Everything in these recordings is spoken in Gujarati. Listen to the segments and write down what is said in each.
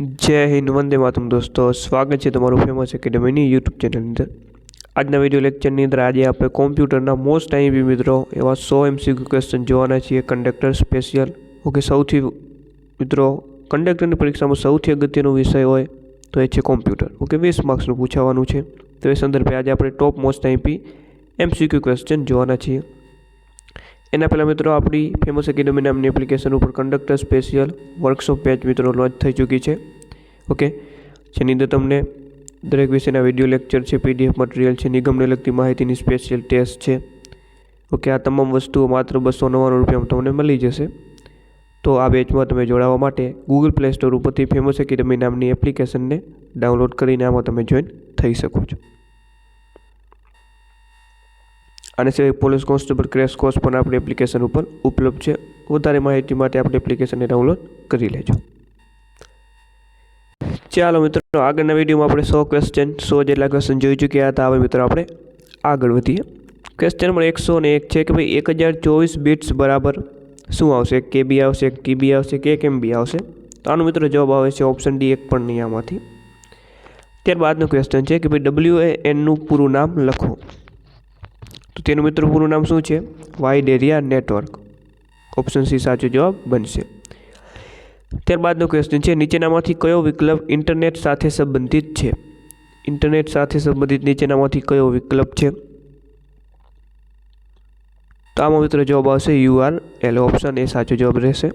જય હિન્દ, વંદે માતમ દોસ્તો. સ્વાગત છે તમારું ફેમસ એકેડમીની યુટ્યુબ ચેનલની અંદર. આજના વીડિયો લેક્ચરની અંદર આજે આપણે કોમ્પ્યુટરના મોસ્ટ આઈબી મિત્રો, એવા સો એમસીક્યુ ક્વેશ્ચન જોવાના છીએ. કંડક્ટર સ્પેશિયલ ઓકે, સૌથી મિત્રો કંડક્ટરની પરીક્ષામાં સૌથી અગત્યનો વિષય હોય તો એ છે કોમ્પ્યુટર ઓકે, વીસ માર્ક્સનું પૂછાવાનું છે. તો એ સંદર્ભે આજે આપણે top most IP MCQ question જોવાના છીએ. એના પહેલાં મિત્રો આપણી ફેમસ એકેડમી નામની એપ્લિકેશન ઉપર કંડક્ટર સ્પેશિયલ વર્કશોપ પેજ મિત્રો લોન્ચ થઈ ચૂકી છે. ઓકે જેની અંદર તમને દરેક વિષયના વીડિયો લેક્ચર છે પીડીએફ મટીરિયલ છે, નિગમને લગતી માહિતીની સ્પેશિયલ ટેસ્ટ છે. ઓકે આ તમામ વસ્તુઓ માત્ર બસો નવ્વાણું રૂપિયામાં તમને મળી જશે. તો આ બેચમાં તમે જોડાવા માટે ગૂગલ પ્લે સ્ટોર ઉપરથી ફેમસ એકેડમી નામની એપ્લિકેશનને ડાઉનલોડ કરીને આમાં તમે જોઈન થઈ શકો છો. આને સિવાય પોલીસ કોન્સ્ટેબલ ક્રેશ કોર્સ પણ આપણી એપ્લિકેશન ઉપર ઉપલબ્ધ છે. વધારે માહિતી માટે આપણી એપ્લિકેશનને ડાઉનલોડ કરી લેજો. ચાલો મિત્રો, આગળના વિડીયોમાં આપણે સો ક્વેશ્ચન સો જેટલા ક્વેશ્ચન જોઈ ચૂક્યા હતા. હવે મિત્રો આપણે આગળ વધીએ. ક્વેશ્ચન નંબર એકસો ને એક છે કે ભાઈ, એક હજાર ચોવીસ બીટ્સ બરાબર શું આવશે? કે કેબી આવશે ટીબી આવશે, કે કેમ બી આવશે? તો આનો મિત્રો જવાબ આવે છે ઓપ્શન ડી એક પણ નહીં આમાંથી. ત્યારબાદનો ક્વેશ્ચન છે કે ભાઈ ડબલ્યુ એ એનનું પૂરું નામ લખો. તો તેનું મિત્રો પૂરું નામ શું છે? Wide area network option C સાચો જવાબ બનશે. ત્યારબાદનો ક્વેશ્ચન છે, નીચેનામાંથી કયો વિકલ્પ ઇન્ટરનેટ સાથે સંબંધિત છે? ઇન્ટરનેટ સાથે સંબંધિત નીચેનામાંથી કયો વિકલ્પ છે? તો આમાં મિત્રો જવાબ આવશે U R L option A સાચો જવાબ રહેશે.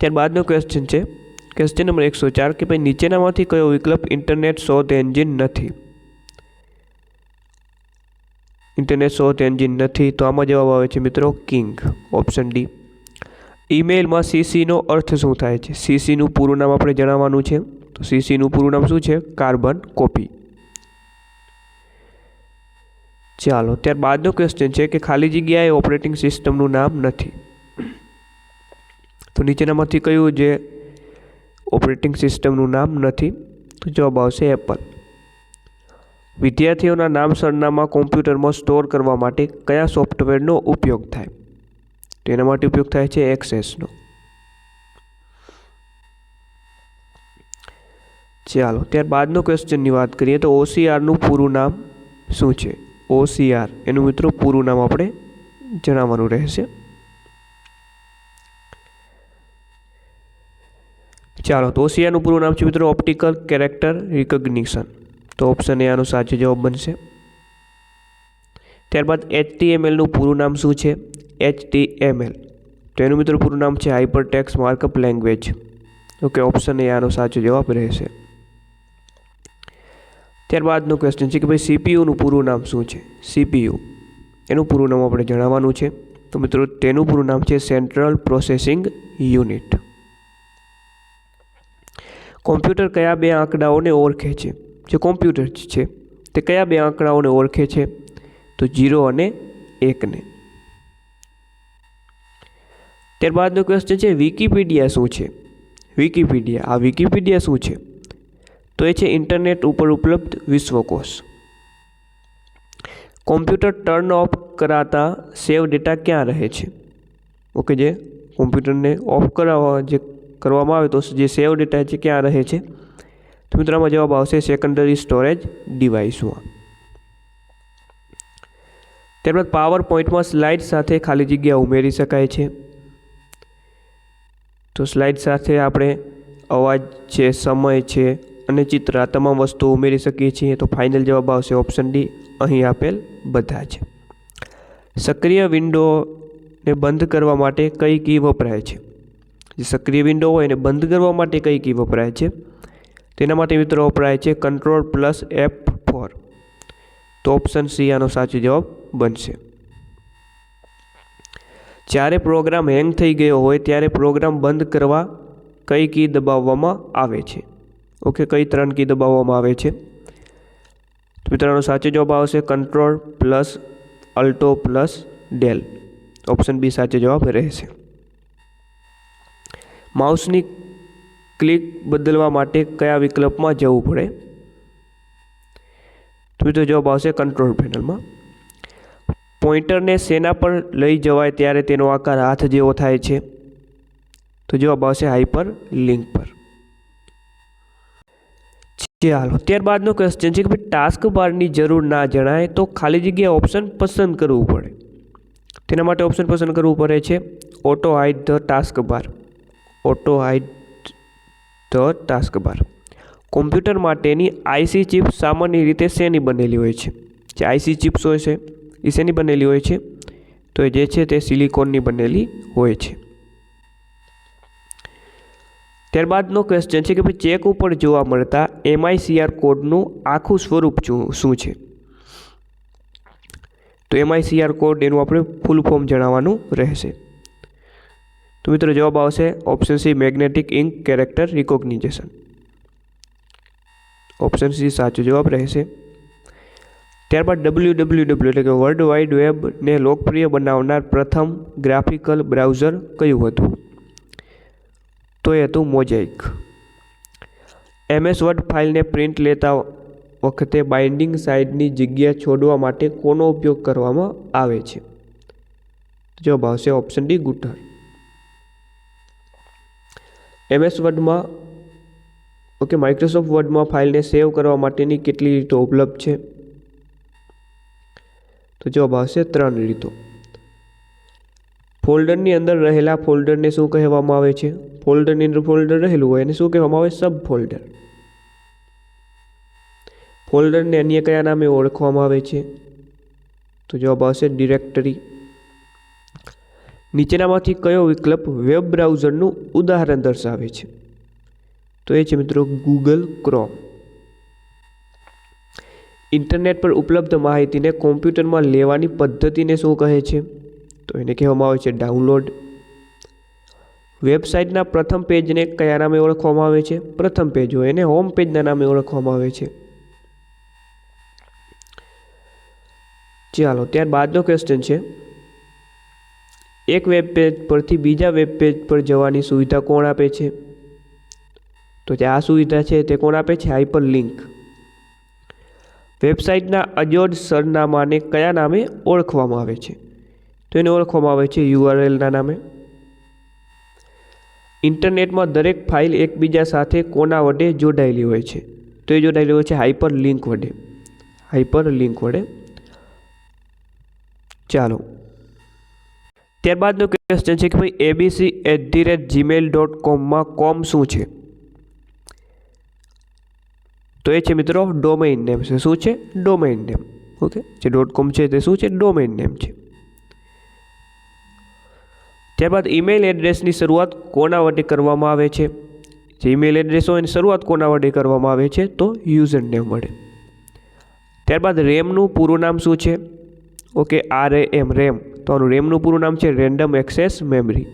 ત્યારબાદનો ક્વેશ્ચન છે ક્વેશ્ચન નંબર એકસો ચાર કે ભાઈ નીચેનામાંથી કયો વિકલ્પ ઇન્ટરનેટ શોધ એન્જિન નથી? ઇન્ટરનેટ શોધ એન્જિન નથી, તો આમાં જવાબ આવે છે મિત્રો કિંગ ઓપ્શન ડી ઈમેલમાં સીસીનો અર્થ શું થાય છે? સીસીનું પૂરું નામ આપણે જણાવવાનું છે. તો સીસીનું પૂરું નામ શું છે? કાર્બન કોપી ચાલો, ત્યારબાદનો ક્વેશ્ચન છે કે ખાલી જગ્યાએ ઓપરેટિંગ સિસ્ટમનું નામ નથી. તો નીચેનામાંથી કયું જે ઓપરેટિંગ સિસ્ટમનું નામ નથી? તો જવાબ આવશે એપલ વિદ્યાર્થીઓના નામ સરનામા કોમ્પ્યુટરમાં સ્ટોર કરવા માટે કયા સોફ્ટવેરનો ઉપયોગ થાય? તો એના માટે ઉપયોગ થાય છે એક્સેસનો. ચાલો, ત્યારબાદનો ક્વેશ્ચનની વાત કરીએ તો ઓસીઆરનું પૂરું નામ શું છે? ઓસીઆર, એનું મિત્રો પૂરું નામ આપણે જણાવવાનું રહેશે. ચાલો, તો ઓસીઆરનું પૂરું નામ છે મિત્રો, ઓપ્ટિકલ કેરેક્ટર રિકોગ્નિશન. તો ઓપ્શન એ આનો સાચો જવાબ બનશે. ત્યારબાદ એચટીએમએલનું પૂરું નામ શું છે? એચટીએમએલ તો એનું મિત્રો પૂરું નામ છે hyper text markup language okay option A આનો સાચો જવાબ રહેશે. ત્યારબાદનો ક્વેશ્ચન છે કે ભાઈ સીપીયુનું પૂરું નામ શું છે? સીપીયુ એનું પૂરું નામ આપણે જણાવવાનું છે. તો મિત્રો, તેનું પૂરું નામ છે સેન્ટ્રલ પ્રોસેસિંગ યુનિટ કોમ્પ્યુટર કયા બે આંકડાઓને ઓળખે છે? જે કોમ્પ્યુટર છે, તે કયા બે આંકડાઓને ઓળખે છે? તો જીરો અને એકને. ત્યારબાદનો ક્વેશ્ચન છે વિકીપીડિયા શું છે? વિકીપીડિયા આ વિકીપીડિયા શું છે? તો એ છે ઇન્ટરનેટ ઉપર ઉપલબ્ધ વિશ્વકોશ. કોમ્પ્યુટર ટર્ન ઓફ કરાતા સેવ ડેટા ક્યાં રહે છે? ઓકે, જે કોમ્પ્યુટરને ઓફ કરાવવા, જે કરવામાં આવે તો જે સેવ ડેટા છે, ક્યાં રહે છે? તો મિત્રોમાં જવાબ આવશે સેકન્ડરી સ્ટોરેજ ડિવાઇસમાં ત્યારબાદ પાવર પોઈન્ટમાં સ્લાઇડ સાથે ખાલી જગ્યા ઉમેરી શકાય છે. તો સ્લાઇડ સાથે આપણે અવાજ છે, સમય છે અને ચિત્ર આ તમામ વસ્તુઓ ઉમેરી શકીએ છીએ. તો ફાઇનલ જવાબ આવશે ઓપ્શન ડી અહીં આપેલ બધા છે સક્રિય વિન્ડોને બંધ કરવા માટે કઈ કી વપરાય છે? જે સક્રિય વિન્ડો હોય એને બંધ કરવા માટે કઈ કી વપરાય છે? તેના માટે મિત્રો વપરાય છે કંટ્રોલ પ્લસ એફ ફોર તો ઓપ્શન સી આનો સાચો જવાબ બનશે. જ્યારે પ્રોગ્રામ હેંગ થઈ ગયો હોય ત્યારે પ્રોગ્રામ બંધ કરવા કઈ કી દબાવવામાં આવે છે? ઓકે કઈ ત્રણ કી દબાવવામાં આવે છે? તો મિત્રોનો સાચો જવાબ આવશે control plus alt plus del option B સાચો જવાબ રહેશે. માઉસની ક્લિક બદલવા માટે કયા વિકલ્પમાં જવું પડે? તો મિત્રો જવાબ આવશે કંટ્રોલ પેનલમાં પોઈન્ટરને સેના પર લઈ જવાય ત્યારે તેનો આકાર હાથ જેવો થાય છે. તો જવાબ આવશે હાઈપર લિંક પર ચાલો ત્યારબાદનો ક્વેશ્ચન છે કે ભાઈ ટાસ્ક બારની જરૂર ના જણાય તો ખાલી જગ્યા ઓપ્શન પસંદ કરવું પડે. તેના માટે ઓપ્શન પસંદ કરવું પડે છે auto hide the task bar auto hide the task bar computer માટેની આઈસી ચિપ સામાન્ય રીતે શેની બનેલી હોય છે? જે આઈસી ચિપ્સ હોય છે, એ શેની બનેલી હોય છે? તો જે છે તે સિલિકોનની બનેલી હોય છે. ત્યારબાદનો ક્વેશ્ચન છે કે ભાઈ ચેક ઉપર જોવા મળતા એમઆઈસીઆર કોડનું આખું સ્વરૂપ શું છે? તો એમઆઈસીઆર કોડ એનું આપણે ફૂલ ફોર્મ જણાવવાનું રહેશે. તો મિત્રો જવાબ આવશે option C magnetic ink character recognition option C સાચો જવાબ રહેશે. ત્યારબાદ ડબલ્યુ ડબલ્યુ ડબલ્યુ એટલે કે વર્લ્ડ વાઇડ વેબને લોકપ્રિય બનાવનાર પ્રથમ ગ્રાફિકલ બ્રાઉઝર કયું હતું? તો એ હતું મોઝેક એમએસ વર્ડ ફાઇલને પ્રિન્ટ લેતા વખતે બાઇન્ડિંગ સાઇડની જગ્યા છોડવા માટે કોનો ઉપયોગ કરવામાં આવે છે? જવાબ આવશે ઓપ્શન ડી ગુટર એમએસ વર્ડમાં ઓકે માઇક્રોસોફ્ટ વર્ડમાં ફાઇલને સેવ કરવા માટેની કેટલી રીતો ઉપલબ્ધ છે? તો જવાબ આવશે ત્રણ રીતો. ફોલ્ડરની અંદર રહેલા ફોલ્ડરને શું કહેવામાં આવે છે? ફોલ્ડરની અંદર ફોલ્ડર રહેલું હોય એને શું કહેવામાં આવે? સબ ફોલ્ડર ફોલ્ડરને અન્ય કયા નામે ઓળખવામાં આવે છે? તો જવાબ આવશે ડિરેક્ટરી. નીચેનામાંથી કયો વિકલ્પ વેબ બ્રાઉઝરનું ઉદાહરણ દર્શાવે છે? તો એ છે મિત્રો ગૂગલ ક્રોમ ઇન્ટરનેટ પર ઉપલબ્ધ માહિતીને કોમ્પ્યુટરમાં લેવાની પદ્ધતિને શું કહે છે? તો એને કહેવામાં આવે છે ડાઉનલોડ. વેબસાઇટના પ્રથમ પેજને કયા નામે ઓળખવામાં આવે છે? પ્રથમ પેજ હોય એને હોમ પેજના નામે ઓળખવામાં આવે છે. ચાલો ત્યારબાદનો ક્વેશ્ચન છે. એક વેબ પેજ પરથી બીજા વેબ પેજ પર જવાની સુવિધા કોણ આપે છે? તો જે આ સુવિધા છે તે કોણ આપે છે? હાઇપર લિંક વેબસાઇટના અજોડ સરનામાને કયા નામે ઓળખવામાં આવે છે? તો એને ઓળખવામાં આવે છે યુઆરએલના નામે. ઇન્ટરનેટમાં દરેક ફાઇલ એકબીજા સાથે કોના વડે જોડાયેલી હોય છે? તો એ જોડાયેલી હોય છે હાઇપર લિંક વડે. હાઇપર લિંક વડે. ચાલો. ત્યારબાદનો ક્વેશ્ચન છે કે ભાઈ ABC at the rate Gmail dot કોમમાં કોમ શું છે? તો એ છે મિત્રો ડોમેઇન નેમ છે. શું છે? ડોમેઇન નેમ ઓકે જે ડોટ કોમ છે તે શું છે? ડોમેઇન નેમ છે. ત્યારબાદ ઈમેલ એડ્રેસની શરૂઆત કોના વડે કરવામાં આવે છે? જે ઈમેલ એડ્રેસ હોય એની શરૂઆત કોના વડે કરવામાં આવે છે? તો યુઝર નેમ વડે. ત્યારબાદ રેમનું પૂરું નામ શું છે? Okay R A M RAM તો આનું રેમનું પૂરું નામ છે રેન્ડમ એક્સેસ મેમરી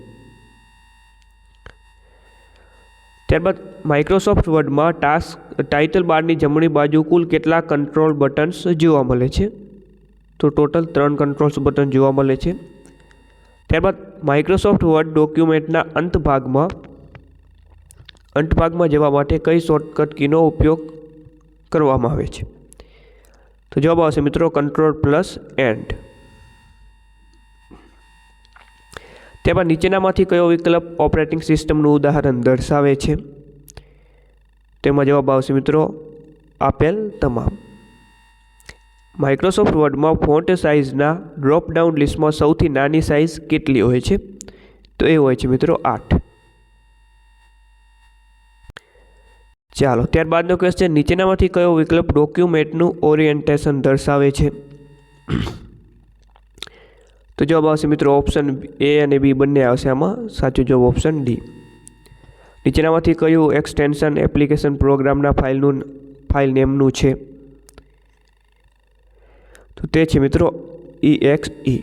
ત્યારબાદ માઇક્રોસોફ્ટ વર્ડમાં ટાસ્ક ટાઇટલ બારની જમણી બાજુ કુલ કેટલા કંટ્રોલ બટન્સ જોવા મળે છે? તો ટોટલ ત્રણ કંટ્રોલ્સ બટન જોવા મળે છે. ત્યારબાદ માઇક્રોસોફ્ટ વર્ડ ડોક્યુમેન્ટના અંત ભાગમાં અંત ભાગમાં જવા માટે કઈ શોર્ટકટ કીનો ઉપયોગ કરવામાં આવે છે? તો જવાબ આવશે મિત્રો કંટ્રોલ પ્લસ એન્ડ ત્યારબાદ નીચેનામાંથી કયો વિકલ્પ ઓપરેટિંગ સિસ્ટમનું ઉદાહરણ દર્શાવે છે? તેમાં જવાબ આવશે મિત્રો આપેલ તમામ. માઇક્રોસોફ્ટ વર્ડમાં ફોન્ટ સાઇઝના ડ્રોપ ડાઉન લિસ્ટમાં સૌથી નાની સાઇઝ કેટલી હોય છે? તો એ હોય છે મિત્રો આઠ. ચાલો, ત્યારબાદનો ક્વેશ્ચન નીચેનામાંથી કયો વિકલ્પ ડોક્યુમેન્ટનું ઓરિએન્ટેશન દર્શાવે છે? તો જવાબ આવશે મિત્રો ઓપ્શન એ અને બી બંને આવશે આમાં. સાચો જવાબ ઓપ્શન ડી નીચેનામાંથી કયું એક્સટેન્શન એપ્લિકેશન પ્રોગ્રામના ફાઇલનું, ફાઇલ નેમનું છે? તો તે છે મિત્રો ઈ એક્સ ઈ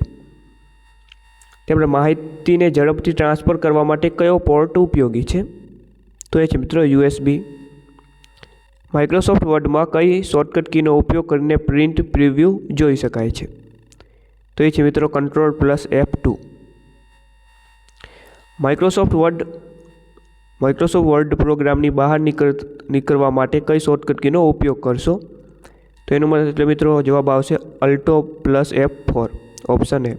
તેમણે માહિતીને ઝડપથી ટ્રાન્સફર કરવા માટે કયો પોર્ટ ઉપયોગી છે? તો એ છે મિત્રો યુએસબી માઇક્રોસોફ્ટ વર્ડમાં કઈ શોર્ટકટ કીનો ઉપયોગ કરીને પ્રિન્ટ પ્રિવ્યૂ જોઈ શકાય છે. તો એ છે મિત્રો control plus F two Microsoft Word Microsoft Word પ્રોગ્રામની બહાર નીકળ, નીકળવા માટે કઈ શોર્ટકટ કીનો ઉપયોગ કરશો? તો એનો મતલબ મિત્રો જવાબ આવશે alt plus F four option A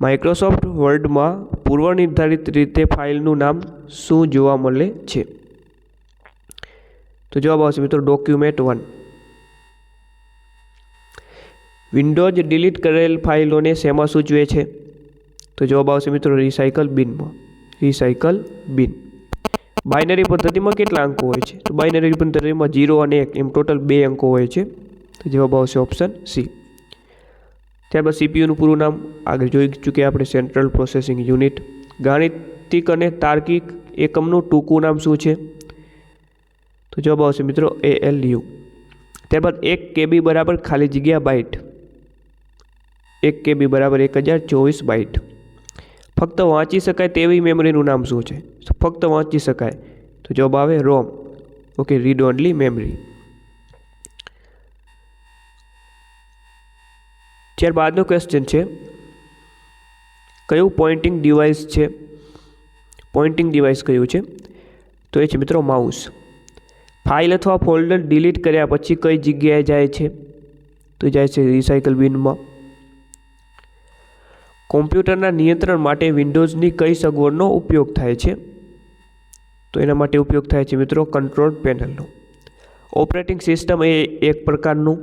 Microsoft વર્ડમાં પૂર્વનિર્ધારિત રીતે ફાઇલનું નામ શું જોવા મળે છે? તો જવાબ આવશે મિત્રો ડોક્યુમેન્ટ વન વિન્ડોઝ ડિલીટ કરેલ ફાઇલોને શેમાં સૂચવે છે? તો જવાબ આવશે મિત્રો રિસાયકલ બિનમાં રિસાયકલ બિન બાઇનરી પદ્ધતિમાં કેટલા અંકો હોય છે? તો બાઇનરી પદ્ધતિમાં જીરો અને એક, એમ ટોટલ બે અંકો હોય છે. તો જવાબ આવશે ઓપ્શન સી ત્યારબાદ સીપીયુનું પૂરું નામ. આગળ જોઈ ચૂક્યા આપણે સેન્ટ્રલ પ્રોસેસિંગ યુનિટ ગાણિતિક અને તાર્કિક એકમનું ટૂંકું નામ શું છે? તો જવાબ આવશે મિત્રો એ એલ યુ. ત્યારબાદ એક કેબી બરાબર ખાલી જગ્યા બાઇટ એક કેબી બરાબર એક હજાર ચોવીસ બાઇટ ફક્ત વાંચી શકાય તેવી મેમરીનું નામ શું છે? ફક્ત વાંચી શકાય. તો જવાબ આવે ROM okay read only memory ત્યારબાદનો question છે, કયું પોઇન્ટિંગ ડિવાઇસ છે? પોઇન્ટિંગ ડિવાઇસ કયું છે? તો એ છે મિત્રો માઉસ ફાઇલ અથવા ફોલ્ડર ડિલીટ કર્યા પછી કઈ જગ્યાએ જાય છે? તો જાય છે રિસાયકલ બિનમાં કોમ્પ્યુટરના નિયંત્રણ માટે વિન્ડોઝની કઈ સગવડનો ઉપયોગ થાય છે? તો એના માટે ઉપયોગ થાય છે મિત્રો કંટ્રોલ પેનલનો ઓપરેટિંગ સિસ્ટમ એ એક પ્રકારનું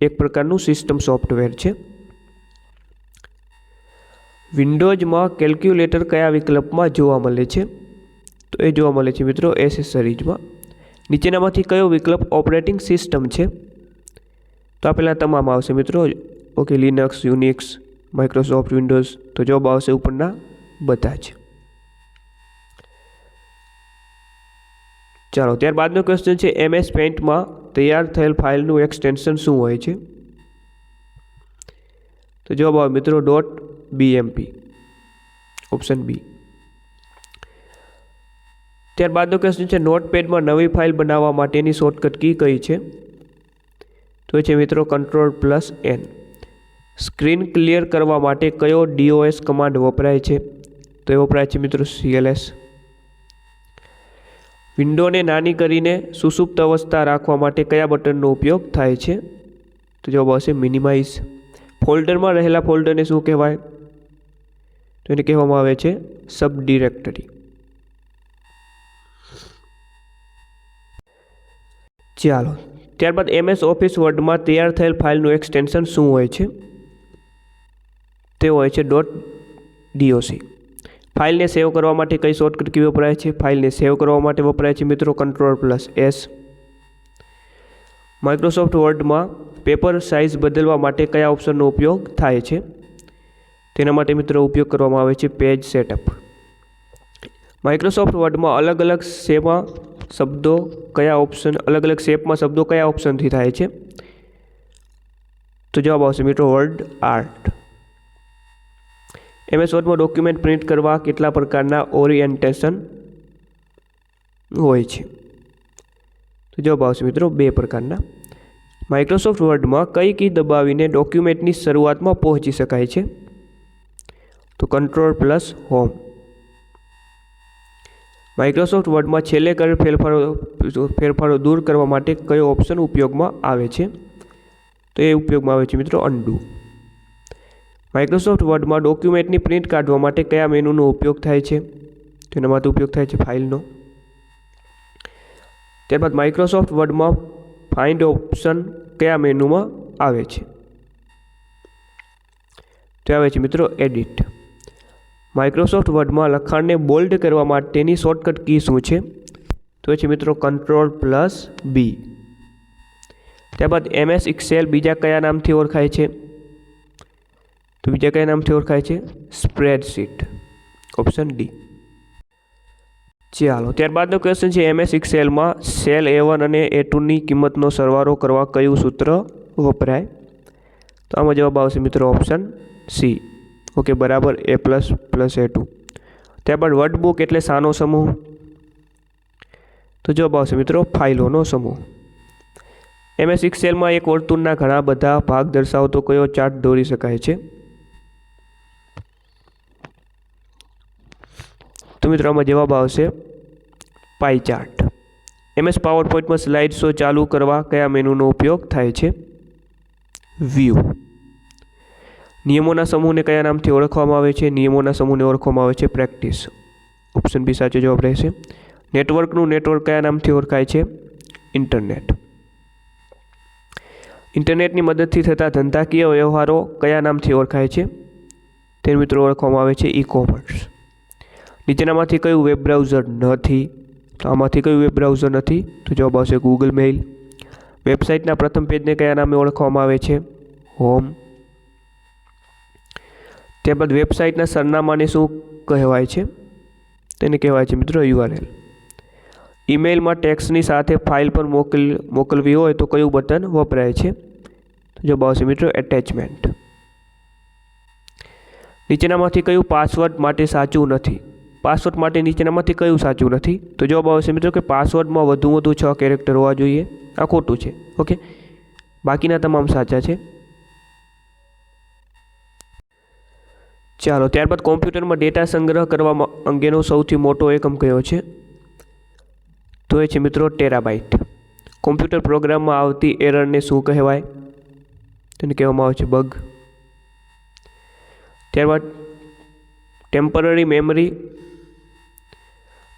એક પ્રકારનું સિસ્ટમ સોફ્ટવેર છે. વિન્ડોઝમાં કેલ્ક્યુલેટર કયા વિકલ્પમાં જોવા મળે છે? તો એ જોવા મળે છે મિત્રો એસેસરીઝમાં નીચેનામાંથી કયો વિકલ્પ ઓપરેટિંગ સિસ્ટમ છે? તો આ પહેલાં તમામ આવશે મિત્રો. Okay Linux Unix Microsoft Windows તો જવાબ આવશે ઉપરના બધા જ. ચાલો, ત્યારબાદનો ક્વેશ્ચન છે એમએસ પેઇન્ટમાં તૈયાર થયેલ ફાઇલનું એક્સટેન્શન શું હોય છે? તો જવાબ આવે મિત્રો ડોટ બીએમપી ઓપ્શન બી ત્યારબાદનો ક્વેશ્ચન છે નોટપેડમાં નવી ફાઇલ બનાવવા માટેની શોર્ટકટ કી કઈ છે? તો છે મિત્રો control plus N. Screen clear કરવા માટે કયો ડીઓએસ કમાન્ડ વપરાય છે? તો એ વપરાય છે મિત્રો સીએલએસ. વિન્ડોને નાની કરીને સુસુપ્ત અવસ્થા રાખવા માટે કયા બટનનો ઉપયોગ થાય છે? તો જવાબ આવશે મિનિમાઇઝ. ફોલ્ડરમાં રહેલા ફોલ્ડરને શું કહેવાય? તો એને કહેવામાં આવે છે સબ ડિરેક્ટરી ચાલો. ત્યારબાદ એમએસ ઓફિસ વર્ડમાં તૈયાર થયેલ ફાઇલનું એક્સટેન્શન શું હોય છે? તે હોય છે ડોટ ડીઓસી ફાઇલને સેવ કરવા માટે કઈ શોર્ટકટ કી વપરાય છે? ફાઇલને સેવ કરવા માટે વપરાય છે મિત્રો કંટ્રોલ પ્લસ એસ માઇક્રોસોફ્ટ વર્ડમાં પેપર સાઇઝ બદલવા માટે કયા ઓપ્શનનો ઉપયોગ થાય છે? તેના માટે મિત્રો ઉપયોગ કરવામાં આવે છે પેજ સેટઅપ માઇક્રોસોફ્ટ વર્ડમાં અલગ અલગ શેમાં શબ્દો કયા ઓપ્શન અલગ અલગ શેપમાં શબ્દો કયા ઓપ્શનથી થાય છે? તો જવાબ આવશે મિત્રો વર્ડ આર્ટ એમએસ વર્ડમાં ડોક્યુમેન્ટ પ્રિન્ટ કરવા કેટલા પ્રકારના ઓરિએન્ટેશન હોય છે? તો જવાબ આવશે મિત્રો બે પ્રકારના. માઇક્રોસોફ્ટ વર્ડમાં કઈ કી દબાવીને ડોક્યુમેન્ટની શરૂઆતમાં પહોંચી શકાય છે? તો કંટ્રોલ પ્લસ હોમ માઇક્રોસોફ્ટ વર્ડમાં છેલ્લે કરેલ ફેરફારો ફેરફારો દૂર કરવા માટે કયો ઓપ્શન ઉપયોગમાં આવે છે? તો એ ઉપયોગમાં આવે છે મિત્રો અન્ડુ માઇક્રોસોફ્ટ વર્ડમાં ડોક્યુમેન્ટની પ્રિન્ટ કાઢવા માટે કયા મેનુનો ઉપયોગ થાય છે? તો એના માટે ઉપયોગ થાય છે ફાઇલનો ત્યારબાદ માઇક્રોસોફ્ટ વર્ડમાં ફાઇન્ડ ઓપ્શન કયા મેનુમાં આવે છે? તો આવે છે મિત્રો એડિટ માઇક્રોસોફ્ટ વર્ડમાં લખાણને બોલ્ડ કરવા માટેની શોર્ટકટ કી શું છે? તો છે મિત્રો કંટ્રોલ પ્લસ બી ત્યારબાદ એમએસ એક્સેલ બીજા કયા નામથી ઓળખાય છે? તો બીજા કયા નામથી ઓળખાય છે? સ્પ્રેડશીટ ઓપ્શન ડી ચાલો, ત્યારબાદનો ક્વેશ્ચન છે એમએસ એક્સેલમાં સેલ એ વન અને એ ટુની કિંમતનો સરવારો કરવા કયું સૂત્ર વપરાય? તો આમાં જવાબ આવશે મિત્રો ઓપ્શન સી ઓકે, બરાબર A plus plus A two ત્યારબાદ વર્ડબુક એટલે શાનો સમૂહ. તો જવાબ આવશે મિત્રો, ફાઇલોનો સમૂહ. એમએસ એક્સેલમાં એક વર્તુળના ઘણા બધા ભાગ દર્શાવતો કયો ચાર્ટ દોરી શકાય છે? તો મિત્રો, આમાં જવાબ આવશે પાઈ ચાર્ટ એમએસ પાવર પોઈન્ટમાં સ્લાઇડ શો ચાલુ કરવા કયા મેનુનો ઉપયોગ થાય છે? વ્યૂ નિયમોના સમૂહને કયા નામથી ઓળખવામાં આવે છે? નિયમોના સમૂહને ઓળખવામાં આવે છે પ્રેક્ટિસ. ઓપ્શન બી સાચો જવાબ રહેશે. નેટવર્કનું નેટવર્ક કયા નામથી ઓળખાય છે? ઇન્ટરનેટ. ઇન્ટરનેટની મદદથી થતા ધંધાકીય વ્યવહારો કયા નામથી ઓળખાય છે? તે મિત્રો ઓળખવામાં આવે છે ઈ કોમર્સ નીચેનામાંથી કયું વેબ બ્રાઉઝર નથી? તો આમાંથી કયું વેબ બ્રાઉઝર નથી? તો જવાબ આવશે ગૂગલ મેઇલ. વેબસાઇટના પ્રથમ પેજને કયા નામે ઓળખવામાં આવે છે? હોમ. ત્યારબાદ વેબસાઇટના સરનામાને શું કહેવાય છે? તેને કહેવાય છે મિત્રો યુઆરએલ. ઈમેલમાં ટેક્સ્ટની સાથે ફાઇલ પર મોકલ, મોકલવી હોય તો કયું બટન વપરાય છે? જો આવશે મિત્રો એટેચમેન્ટ. નીચેનામાંથી કયું પાસવર્ડ માટે સાચું નથી? પાસવર્ડ માટે નીચેનામાંથી કયું સાચું નથી? તો જવાબ આવશે મિત્રો કે પાસવર્ડમાં વધુ વધુ છ કેરેક્ટર હોવા જોઈએ. આ ખોટું છે, ઓકે? બાકીના તમામ સાચા છે. ચાલો, ત્યારબાદ કોમ્પ્યુટરમાં ડેટા સંગ્રહ કરવા અંગેનો સૌથી મોટો એકમ કયો છે? તો એ છે મિત્રો ટેરાબાઇટ. કોમ્પ્યુટર પ્રોગ્રામમાં આવતી એરરને શું કહેવાય? તેને કહેવામાં આવે છે બગ. ત્યારબાદ temporary memory.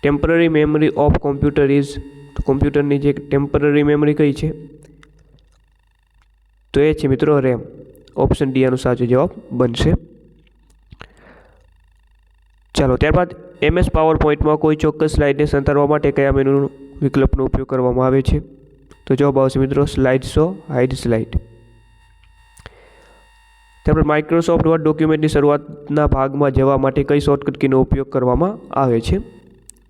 Temporary memory of computer is, તો કોમ્પ્યુટરની જે ટેમ્પરરી મેમરી કઈ છે? તો એ છે મિત્રો રેમ. ઓપ્શન ડી આનો સાચો જવાબ બનશે. ચાલો, ત્યારબાદ એમએસ પાવર પોઈન્ટમાં કોઈ ચોક્કસ સ્લાઇડને સંતારવા માટે કયા મેનુ વિકલ્પનો ઉપયોગ કરવામાં આવે છે? તો જવાબ આવશે મિત્રો સ્લાઇડ શો હાઇડ સ્લાઇડ. ત્યારબાદ માઇક્રોસોફ્ટ વર્ડ ડોક્યુમેન્ટની શરૂઆતના ભાગમાં જવા માટે કઈ શોર્ટકટ કીનો ઉપયોગ કરવામાં આવે છે?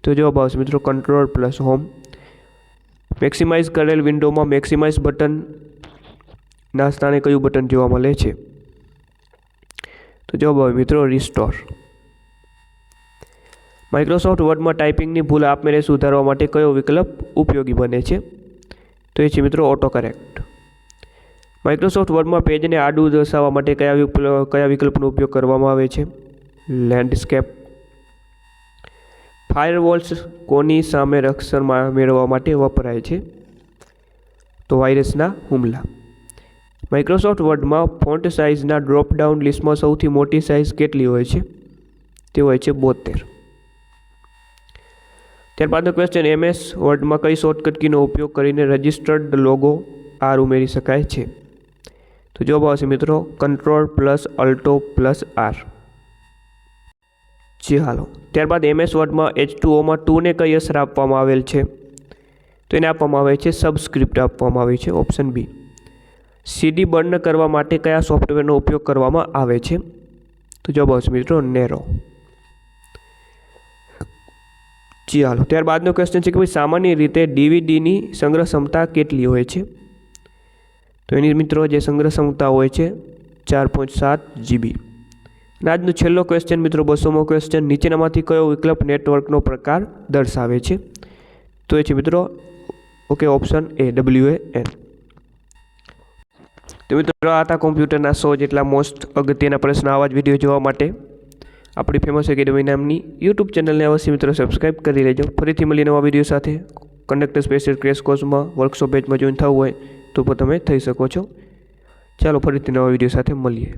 તો જવાબ આવશે મિત્રો, કંટ્રોલ પ્લસ હોમ. મેક્સિમાઇઝ કરેલ વિન્ડોમાં મેક્સિમાઇઝ બટનના સ્થાને કયું બટન જોવા મળે છે? તો જવાબ આવે મિત્રો, રિસ્ટોર. માઇક્રોસોફ્ટ વર્ડમાં ટાઈપિંગની ભૂલ આપમેળે સુધારવા માટે કયો વિકલ્પ ઉપયોગી બને છે? તો એ છે મિત્રો ઓટો કરેક્ટ માઇક્રોસોફ્ટ વર્ડમાં પેજને આડું દર્શાવવા માટે કયા વિકલ્પ, કયા વિકલ્પનો ઉપયોગ કરવામાં આવે છે? લેન્ડસ્કેપ ફાયરવોલ્સ કોની સામે રક્ષણ મેળવવા માટે વપરાય છે? તો વાયરસના હુમલા. માઇક્રોસોફ્ટ વર્ડમાં ફોન્ટ સાઇઝના ડ્રોપડાઉન લિસ્ટમાં સૌથી મોટી સાઇઝ કેટલી હોય છે? તે હોય છે બોતેર. ત્યારબાદનો ક્વેશ્ચન એમએસ વર્ડમાં કઈ શોર્ટકટ કીનો ઉપયોગ કરીને રજિસ્ટર્ડ લોગો આર ઉમેરી શકાય છે? તો જવાબ આવશે મિત્રો control plus alt plus R G હાલો. ત્યારબાદ એમએસ વર્ડમાં એચ ટુ ઓમાં ટુને કઈ અસર આપવામાં આવેલ છે? તો એને આપવામાં આવે છે સબસ્ક્રિપ્ટ આપવામાં આવી છે ઓપ્શન બી સીડી બર્ન કરવા માટે કયા સોફ્ટવેરનો ઉપયોગ કરવામાં આવે છે? તો જવાબ આવશે મિત્રો નેરો જી હાલો. ત્યારબાદનો ક્વેશ્ચન છે કે ભાઈ સામાન્ય રીતે ડીવીડીની સંગ્રહ ક્ષમતા કેટલી હોય છે? તો એની મિત્રો જે સંગ્રહ ક્ષમતા હોય છે ચાર પોઈન્ટ સાત જીબી. અને આજનો છેલ્લો ક્વેશ્ચન મિત્રો બસોમો ક્વેશ્ચન નીચેનામાંથી કયો વિકલ્પ નેટવર્કનો પ્રકાર દર્શાવે છે? તો એ છે મિત્રો okay option A W A N તો મિત્રો, આ હતા કોમ્પ્યુટરના સો જેટલા મોસ્ટ અગત્યના પ્રશ્ન આવા જ વીડિયો જોવા માટે. આપણી ફેમસ એકેડમી નામની યુટ્યુબ ચેનલને અવશ્ય મિત્રો સબસ્ક્રાઈબ કરી લેજો. ફરીથી મળી નવા વીડિયો સાથે. કંડક્ટર સ્પેશિયલ ક્રેશ કોર્સમાં વર્કશોપ બેચમાં જોઈન થવું હોય તો પણ તમે થઈ શકો છો. ચાલો ફરીથી નવા વીડિયો સાથે મળીએ.